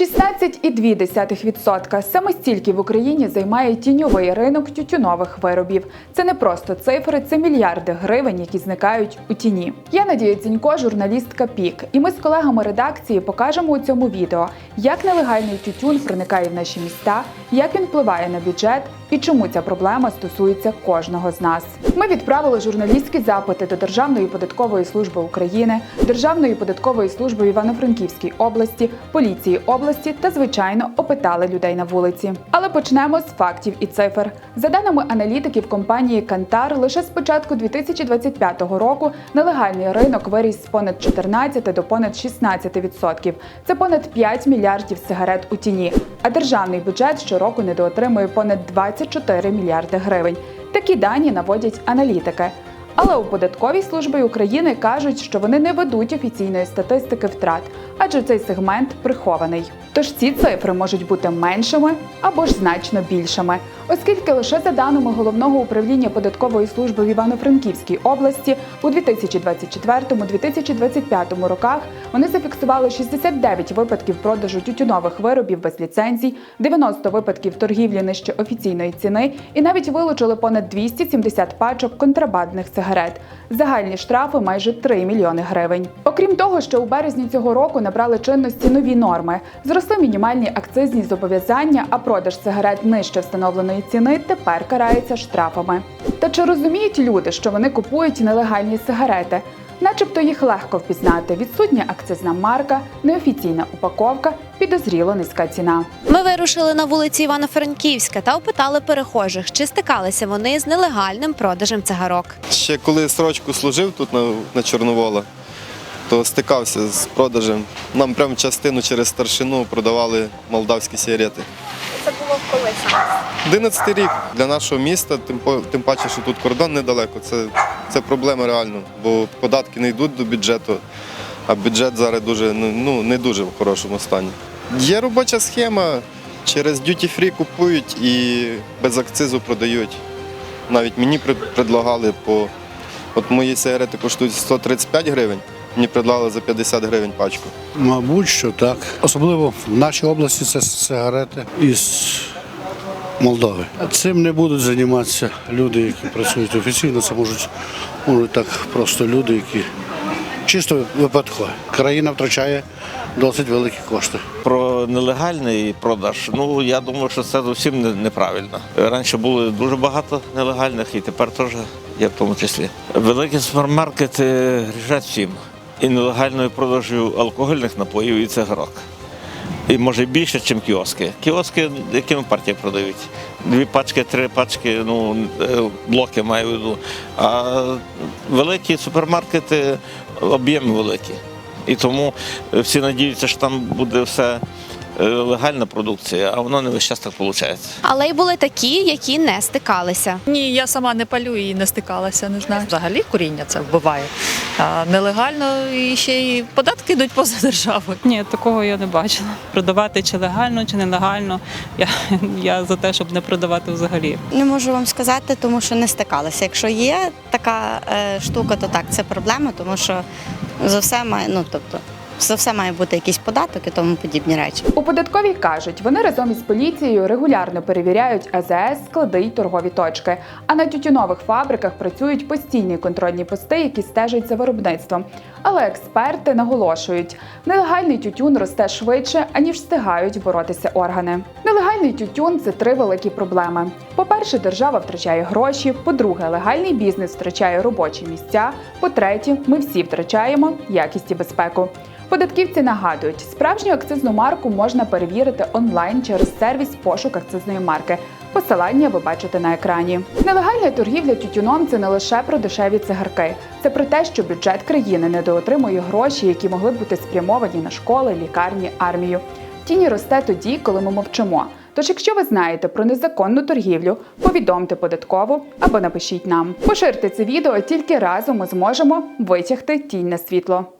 16,2% саме стільки в Україні займає тіньовий ринок тютюнових виробів. Це не просто цифри, це мільярди гривень, які зникають у тіні. Я Надія Дзінько, журналістка Пік, і ми з колегами редакції покажемо у цьому відео, як нелегальний тютюн проникає в наші міста, як він впливає на бюджет і чому ця проблема стосується кожного з нас. Ми відправили журналістські запити до Державної податкової служби України, Державної податкової служби Івано-Франківській області, поліції області та, звичайно, опитали людей на вулиці. Але почнемо з фактів і цифр. За даними аналітиків компанії Кантар, лише з початку 2025 року нелегальний ринок виріс з понад 14 до понад 16%. Це понад 5 мільярдів сигарет у тіні. А державний бюджет щороку недоотримує понад 24 мільярди гривень. Такі дані наводять аналітики. Але у податковій службі України кажуть, що вони не ведуть офіційної статистики втрат, адже цей сегмент прихований. Тож ці цифри можуть бути меншими або ж значно більшими, оскільки лише за даними головного управління податкової служби в Івано-Франківській області у 2024-2025 роках вони зафіксували 69 випадків продажу тютюнових виробів без ліцензій, 90 випадків торгівлі нижче офіційної ціни і навіть вилучили понад 270 пачок контрабандних сигарет. Загальні штрафи майже 3 мільйони гривень. Окрім того, що у березні цього року набрали чинності нові норми. Зросли мінімальні акцизні зобов'язання, а продаж сигарет нижче встановленої ціни тепер карається штрафами. Та чи розуміють люди, що вони купують нелегальні сигарети? Начебто їх легко впізнати: відсутня акцизна марка, неофіційна упаковка, підозріло низька ціна. Ми вирушили на вулиці Івано-Франківська та опитали перехожих, чи стикалися вони з нелегальним продажем цигарок. Ще коли срочку служив тут на, на Чорновола, то стикався з продажем. Нам прямо частину через старшину продавали молдавські сигарети. Це було коли саме? 11 рік для нашого міста, тим, тим паче, що тут кордон недалеко. Це, це проблема реально, бо податки не йдуть до бюджету, а бюджет зараз дуже, ну, ну, не дуже в хорошому стані. Є робоча схема, через duty free купують і без акцизу продають. Навіть мені предлагали по. От мої сигарети коштують 135 гривень, мені предлагали за 50 гривень пачку. Мабуть, що так. Особливо в нашій області це сигарети із Молдови. Цим не будуть займатися люди, які працюють офіційно. Це можуть, можуть так просто люди, які чисто випадково. Країна втрачає досить великі кошти. Про нелегальний продаж, ну я думаю, що це зовсім неправильно. Раніше було дуже багато нелегальних, і тепер теж є в тому числі. Великі супермаркети грішать всім. І нелегальною продажу алкогольних напоїв і цигарок. І може більше, ніж кіоски. Кіоски якими партіями продають? Дві пачки, три пачки, ну е, блоки маю в виду. А великі супермаркети об'єми великі. І тому е, всі надіються, що там буде все е, легальна продукція, а воно не весь час так виходить. Але й були такі, які не стикалися. Ні, я сама не палю і не стикалася, не знаю. Взагалі куріння це вбиває. А нелегально і ще й податки йдуть поза державою. Ні, такого я не бачила. Продавати чи легально, чи нелегально. Я, я за те, щоб не продавати взагалі. Не можу вам сказати, тому що не стикалася. Якщо є така е, штука, то так, це проблема, тому що за все має, ну тобто, за все має бути якийсь податок і тому подібні речі. У податковій кажуть, вони разом із поліцією регулярно перевіряють АЗС, склади й торгові точки. А на тютюнових фабриках працюють постійні контрольні пости, які стежать за виробництвом. Але експерти наголошують, нелегальний тютюн росте швидше, аніж встигають боротися органи. Нелегальний тютюн це три великі проблеми. По-перше, держава втрачає гроші. По-друге, легальний бізнес втрачає робочі місця. По-третє, ми всі втрачаємо якість і безпеку. Податківці нагадують, справжню акцизну марку можна перевірити онлайн через сервіс пошук акцизної марки. Посилання ви бачите на екрані. Нелегальна торгівля тютюном це не лише про дешеві цигарки, це про те, що бюджет країни недоотримує гроші, які могли б бути спрямовані на школи, лікарні, армію. Тіні росте тоді, коли ми мовчимо. Тож, якщо ви знаєте про незаконну торгівлю, повідомте податкову або напишіть нам. Поширте це відео, тільки разом ми зможемо витягти тінь на світло.